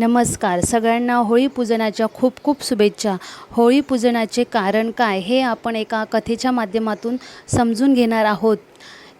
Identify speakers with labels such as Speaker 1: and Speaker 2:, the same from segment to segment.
Speaker 1: नमस्कार. सगळ्यांना होळी पूजनाच्या खूप खूप शुभेच्छा. होळी पूजनाचे कारण काय हे आपण एका कथेच्या माध्यमातून समजून घेणार आहोत.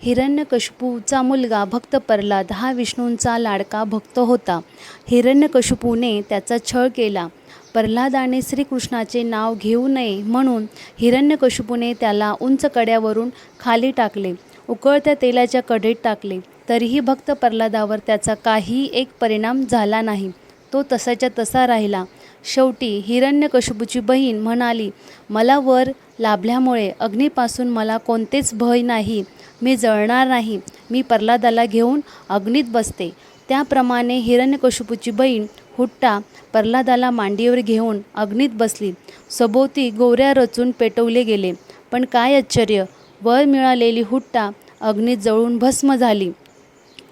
Speaker 1: हिरण्यकशपूचा मुलगा भक्त प्रल्हाद हा विष्णूंचा लाडका भक्त होता. हिरण्यकशपूने त्याचा छळ केला. प्रल्हादाने श्रीकृष्णाचे नाव घेऊ नये म्हणून हिरण्यकशपूने त्याला उंच कड्यावरून खाली टाकले. उकळत्या तेलाच्या कढईत टाकले. तरीही भक्त प्रल्हादावर त्याचा काही एक परिणाम झाला नाही. तो तसाच्या तसा राहिला. शेवटी हिरण्यकशिपूची बहीण म्हणाली मला वर लाभल्यामुळे अग्नीपासून मला कोणतेच भय नाही. मी जळणार नाही. मी प्रल्हादाला घेऊन अग्नीत बसते. त्याप्रमाणे हिरण्यकशुपूची बहीण हुट्टा प्रल्हादाला मांडीवर घेऊन अग्नीत बसली. सभोवती गोऱ्या रचून पेटवले गेले. पण काय आश्चर्य! वर मिळालेली हुट्टा अग्नीत जळून भस्म झाली.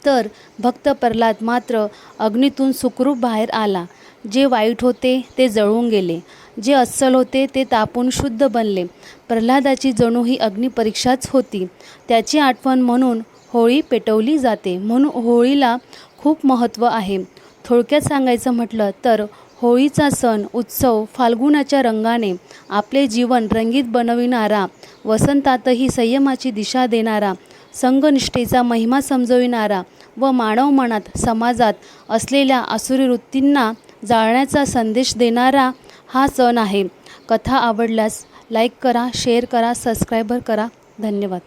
Speaker 1: तर भक्त प्रल्हाद मात्र अग्नीतून सुखरूप बाहेर आला. जे वाईट होते ते जळून गेले. जे अस्सल होते ते तापून शुद्ध बनले. प्रल्हादाची जणू ही अग्निपरीक्षाच होती. त्याची आठवण म्हणून होळी पेटवली जाते. म्हणून होळीला खूप महत्त्व आहे. थोडक्यात सांगायचं म्हटलं तर होळीचा सण उत्सव फाल्गुनाच्या रंगाने आपले जीवन रंगीत बनविणारा वसंतातही संयमाची दिशा देणारा संघनिष्ठेचा महिमा समजविणारा व मानव मनात समाजात असलेल्या असुरी वृत्तींना जाळण्याचा संदेश देणारा हा सण आहे. कथा आवडल्यास लाईक करा शेअर करा सबस्क्रायबर करा. धन्यवाद.